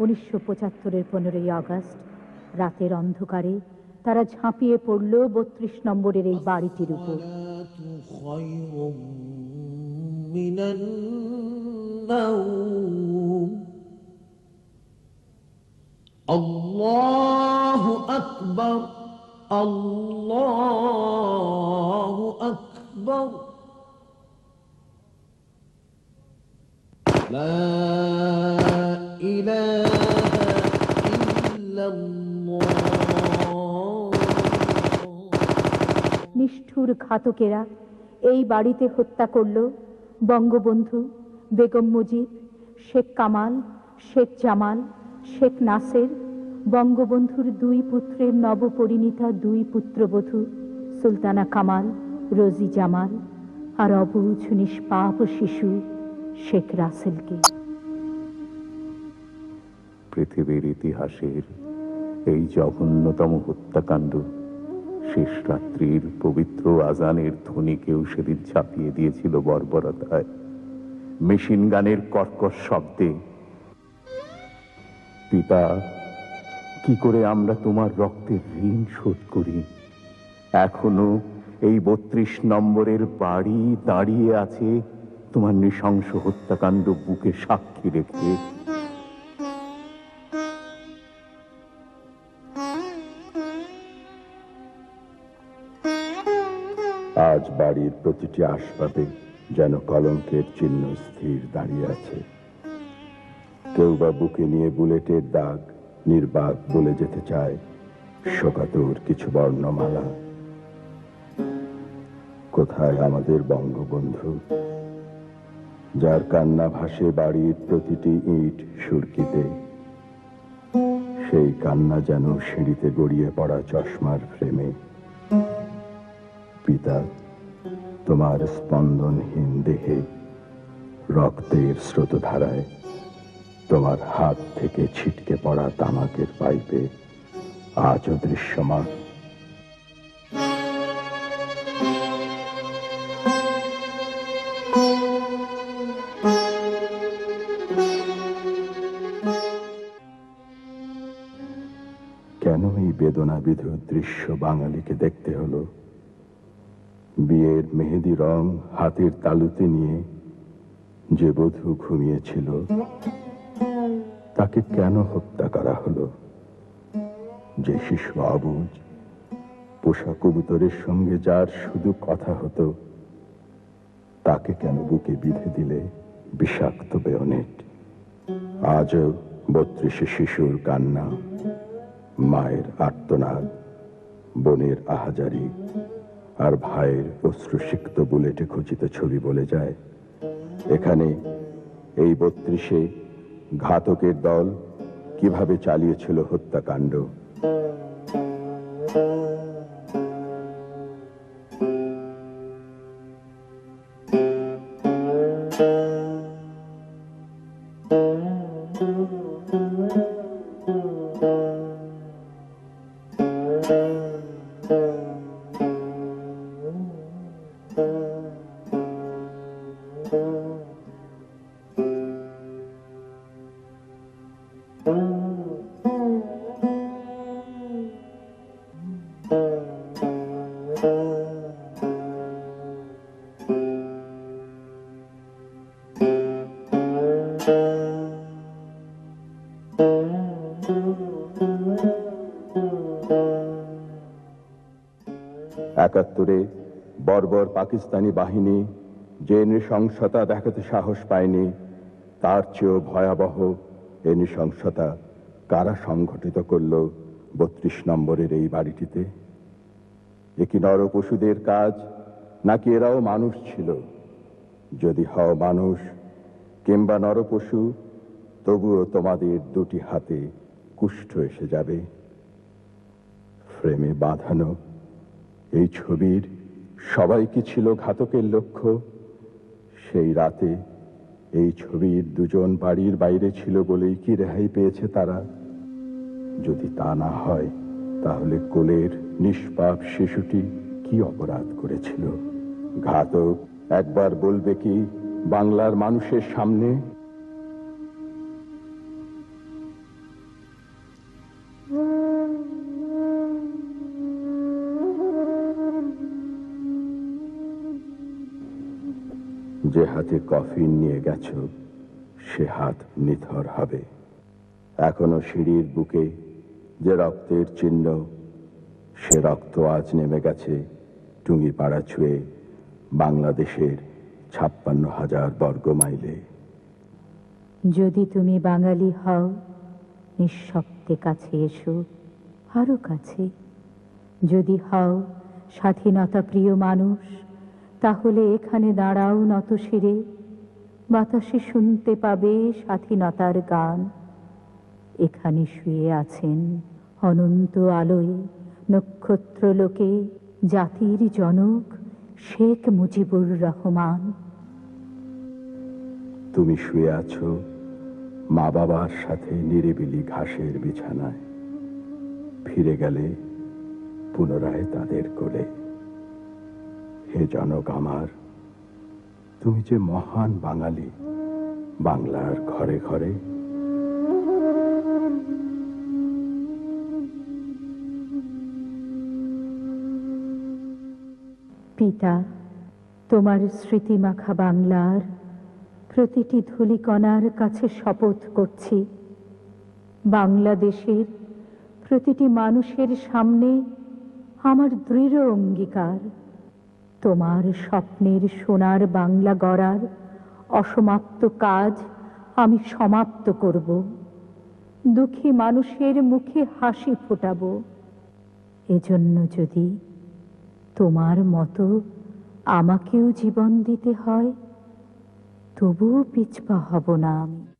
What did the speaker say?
উনিশশো পঁচাত্তরের পনেরোই আগস্ট রাতের অন্ধকারে তারা ঝাঁপিয়ে পড়ল বত্রিশ নম্বরের এই বাড়িটির উপর خير من النوم الله أكبر الله أكبر لا নিষ্ঠুর ঘাতকেরা এই বাড়িতে হত্যা করল বঙ্গবন্ধু বেগম মুজিব শেখ কামাল শেখ জামাল শেখ নাসের বঙ্গবন্ধুর দুই পুত্রের নবপরিণীতা দুই পুত্রবধূ সুলতানা কামাল রোজি জামাল আর অবুঝ নিষ্পাপ শিশু শেখ রাসেলকে। পৃথিবীর ইতিহাসের এই জঘন্যতম হত্যাকাণ্ড। শেষ রাত্রির পবিত্র আজানের ধ্বনিকেও সেদিন ছাপিয়ে দিয়েছিল বর্বরতায়। মেশিন গানের কর্কশ শব্দে, পিতা, কি করে আমরা তোমার রক্তের ঋণ শোধ করি? এখনও এই বত্রিশ নম্বরের বাড়ি দাঁড়িয়ে আছে তোমার নৃশংস হত্যাকাণ্ড বুকে সাক্ষী রেখে। আজ বাড়ির প্রতিটি আসবাবে যেন কলঙ্কের চিহ্ন স্থির দাঁড়িয়ে আছে। কেউ বা বুকে নিয়ে বুলেটের দাগ, নির্বাক বলে যেতে চায়, শোকাতুর কিছু বর্ণমালা। কোথায় আমাদের বঙ্গবন্ধু? যার কান্না ভাসে বাড়ির প্রতিটি ইট সুরকিতে, সেই কান্না যেন সিঁড়িতে গড়িয়ে পড়া চশমার ফ্রেমে। পিতা, তোমার স্পন্দনহীন দেহে, রক্তের স্রোতধারায় তোমার হাত থেকে ছিটকে পড়া তামাকের পাইপে আজও দৃশ্যমান। কেন এই বেদনাবিধ দৃশ্য বাঙালিকে দেখতে হলো? বিয়ের মেহেদি রং হাতের তালুতে নিয়ে যে বধূ ঘুমিয়েছিল, তাকে কেন হত্যা করা হলো? যে শিশু অবুজ পোষা কবুতরের সঙ্গে যার শুধু কথা হতো, তাকে কেন বুকে বিধে দিলে বিষাক্ত বেয়নেট? আজও বত্রিশে শিশুর কান্না, মায়ের আর্তনাদ, বোনের আহাজারি। আর ভাইয়ের অশ্রুসিক্ত বুলেটে খচিত ছবি বলে যায়। এখানে এই বত্রিশে ঘাতকের দল কীভাবে চালিয়েছিল হত্যাকাণ্ড? একাত্তরে বর্বর পাকিস্তানি বাহিনী যে নৃশংসতা দেখাতে সাহস পায়নি তার চেয়েও ভয়াবহ এ নৃশংসতা কারা সংঘটিত করল বত্রিশ নম্বরের এই বাড়িটিতে? এ কি নর পশুদের কাজ, নাকি এরাও মানুষ ছিল? যদি হও মানুষ, কিংবা নরপশু, তবুও তোমাদের দুটি হাতে কুষ্ঠ এসে যাবে। ফ্রেমে বাঁধানো এই ছবির সবাই কি ছিল ঘাতকের লক্ষ্য? সেই রাতে এই ছবির দুজন বাড়ির বাইরে ছিল বলেই কি রেহাই পেয়েছে তারা? যদি তা না হয়, তাহলে কোলের নিষ্পাপ শিশুটি কি অপরাধ করেছিল? ঘাতক একবার বলবে কি, বাংলার মানুষের সামনে যে হাতে কফিন নিয়ে গেছ, সে হাত নিথর হবে। এখনও সিঁড়ির বুকে যে রক্তের চিহ্ন, সে রক্ত আজ নেমে গেছে টুঙ্গি পাড়া ছুঁয়ে বাংলাদেশের ছাপ্পান্ন হাজার বর্গ মাইলে। যদি তুমি বাঙালি হও, নিঃশব্দে কাছে এসো, আরও কাছে। যদি হও স্বাধীনতা প্রিয় মানুষ তাহলে এখানে দাঁড়াও নত শিরে বাতাসে শুনতে পাবে স্বাধীনতার গান। এখানে শুয়ে আছেন অনন্ত আলোয় নক্ষত্র লোকে জাতির জনক শেখ মুজিবুর রহমান। তুমি শুয়ে আছো মা বাবার সাথে নিরিবিলি ঘাসের বিছানায়। ফিরে গেলে পুনরায় তাদের কোলে। হে জনক আমার, তুমি যে মহান বাঙালি, বাংলার ঘরে ঘরে। পিতা, তোমার স্মৃতিমাখা বাংলার প্রতিটি ধূলিকণার কাছে শপথ করছি। বাংলাদেশের প্রতিটি মানুষের সামনে আমার দৃঢ় অঙ্গীকার। তোমার স্বপ্নের সোনার বাংলা গড়ার অসমাপ্ত কাজ আমি সমাপ্ত করব। দুঃখী মানুষের মুখে হাসি ফোটাব। এজন্য যদি তোমার মতো আমাকেও জীবন দিতে হয়, তবুও পিছপা হব না আমি।